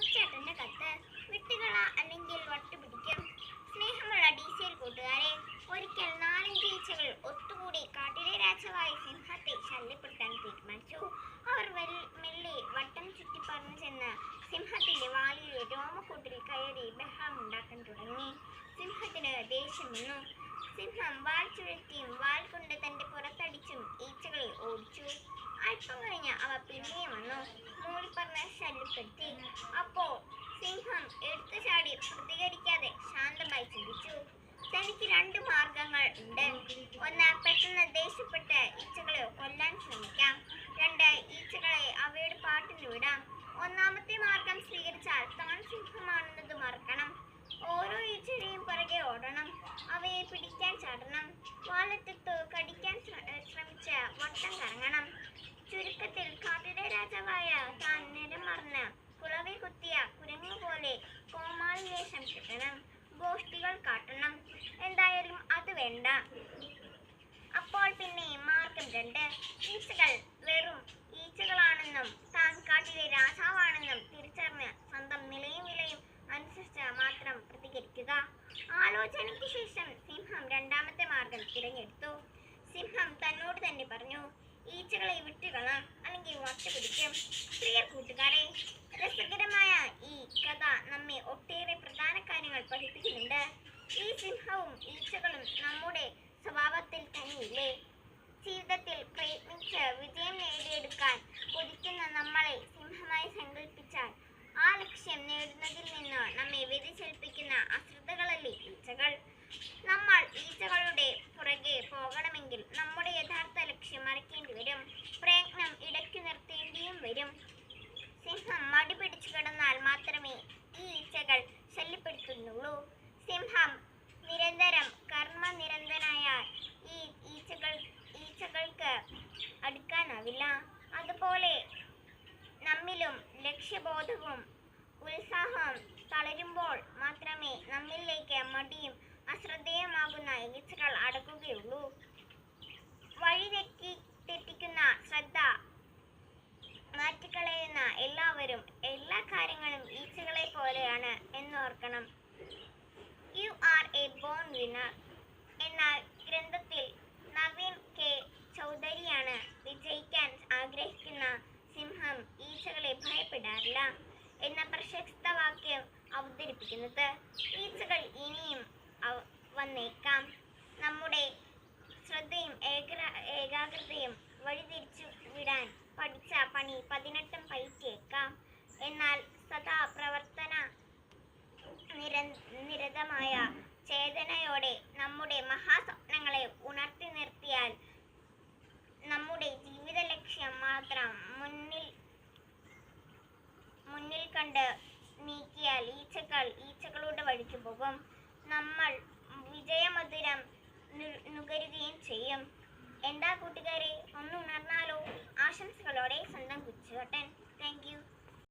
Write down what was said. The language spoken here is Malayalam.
കൊച്ചേട്ടന്റെ കത്ത് വിട്ടുകള അല്ലെങ്കിൽ വട്ടുപിടിക്കും സ്നേഹമുള്ള ഡി സി എൽ കൂട്ടുകാരെ ഒരിക്കൽ നാലഞ്ച് ഈച്ചകൾ ഒത്തുകൂടി കാട്ടിലെ രാജാവായ സിംഹത്തെ ശല്യപ്പെടുത്താൻ തീരുമാനിച്ചു. അവർ മെല്ലെ വട്ടം ചുറ്റി പറന്നു ചെന്ന് സിംഹത്തിന്റെ വാലിലെ രോമക്കൂട്ടിൽ കയറി ബഹളം ഉണ്ടാക്കാൻ തുടങ്ങി. സിംഹത്തിന് ദേഷ്യം വന്നു. സിംഹം വാൽ ചുഴറ്റിയും വാൽ കൊണ്ട് തന്റെ പുറത്തടിച്ചും ഈച്ചകളെ ഓടിച്ചു. അല്പം കഴിഞ്ഞ് അവ പിന്നെയും വന്നു. മൂളിപ്പറഞ്ഞ് ശല്യപ്പെടുത്തി. അപ്പോൾ സിംഹം എടുത്തു ചാടി പ്രതികരിക്കാതെ ശാന്തമായി ചിന്തിച്ചു. തനിക്ക് രണ്ട് മാർഗങ്ങൾ ഉണ്ട്. ഒന്ന് പെട്ടെന്ന് രാജാവായ മറന്ന. കുളവിൽ കുളവി കുത്തിയ കുരങ്ങു പോലെ കോമാളി വേഷം ഗോഷ്ടികൾ കാട്ടണം. എന്തായാലും അത് വേണ്ട. അപ്പോൾ പിന്നെ മാർഗം രണ്ട്. ഈച്ചകൾ വെറും ഈച്ചകളാണെന്നും താൻ കാട്ടിലെ രാജാവാണെന്നും തിരിച്ചറിഞ്ഞ് സ്വന്തം നിലയും വിലയും അനുസരിച്ച് മാത്രം പ്രതികരിക്കുക. ആലോചനയ്ക്ക് ശേഷം സിംഹം രണ്ടാമത്തെ മാർഗം തിരഞ്ഞെടുത്തു. സിംഹം തന്നോട് തന്നെ അല്ലെങ്കിൽ വട്ടുപിടിക്കും പ്രിയ കൂട്ടുകാരെ രസകരമായ ഈ കഥ നമ്മെ ഒട്ടേറെ പ്രധാന കാര്യങ്ങൾ പഠിപ്പിക്കുന്നുണ്ട്. ഈ സിംഹവും ഈച്ചകളും നമ്മുടെ സ്വഭാവത്തിൽ തന്നെയില്ലേ? ജീവിതത്തിൽ പ്രയത്നിച്ച് വിജയം നേടിയെടുക്കാൻ കൊതിക്കുന്ന നമ്മളെ സിംഹമായി സങ്കല്പിച്ചാൽ ആ ലക്ഷ്യം നേടുന്നതിൽ നിന്ന് നമ്മെ വ്യതിചലിപ്പിക്കുന്ന അശ്രദ്ധകളല്ലേ ഈച്ചകൾ നമ്മൾ ഈച്ചകളുടെ പുറകെ പോകണമെങ്കിൽ നമ്മുടെ യഥാർത്ഥ ലക്ഷ്യം മറക്കേണ്ടി വരും പ്രയത്നം ഇടയ്ക്ക് നിർത്തേണ്ടിയും വരും. സിംഹം മടി പിടിച്ചു കിടന്നാൽ മാത്രമേ ഈ ഈച്ചകൾ ശല്യപ്പെടുത്തുന്നുള്ളൂ. സിംഹം നിരന്തരം കർമ്മനിരന്തനായ ഈ ഈച്ചകൾ ഈച്ചകൾക്ക് അടുക്കാനാവില്ല. അതുപോലെ നമ്മിലും ലക്ഷ്യബോധവും ഉത്സാഹവും തളരുമ്പോൾ മാത്രമേ നമ്മിലേക്ക് മടിയും അശ്രദ്ധേയമാകുന്ന ഈച്ചകൾ അടക്കുകയുള്ളൂ എന്നോർക്കണം you are a born winner എന്നാൽ ഗ്രന്ഥത്തിൽ നവീൻ കെ. ചൗധരിയാണ് വിജയിക്കാൻ ആഗ്രഹിക്കുന്ന സിംഹം ഈച്ചകളെ ഭയപ്പെടാറില്ല എന്ന പ്രശസ്ത വാക്യം അവതരിപ്പിക്കുന്നത്. ഈച്ചകൾ ഇനിയും വന്നേക്കാം. നമ്മുടെ ശ്രദ്ധയും ഏകാഗ്രതയും ഏകാഗ്രതയും വഴിതിരിച്ചു വിടാൻ പഠിച്ച പണി പതിനെട്ടും പയറ്റിയേക്കാം എന്നാൽ സദാ പ്രവർത്തന മഹാസ്വപ്നങ്ങളെ ഉണർത്തി നിർത്തിയാൽ നമ്മുടെ ജീവിത ലക്ഷ്യം മാത്രം മുന്നിൽ മുന്നിൽ കണ്ട് നീക്കിയാൽ ഈച്ചകൾ ഈച്ചകളുടെ വഴിക്ക് പോകും. നമ്മൾ വിജയമധുരം നുകരുകയും ചെയ്യും. എന്താ കൂട്ടുകാരെ? ഒന്ന് ഉണർന്നാലോ? ആശംസകളോടെ സ്വന്തം കുച്ചുകട്ടൻ താങ്ക്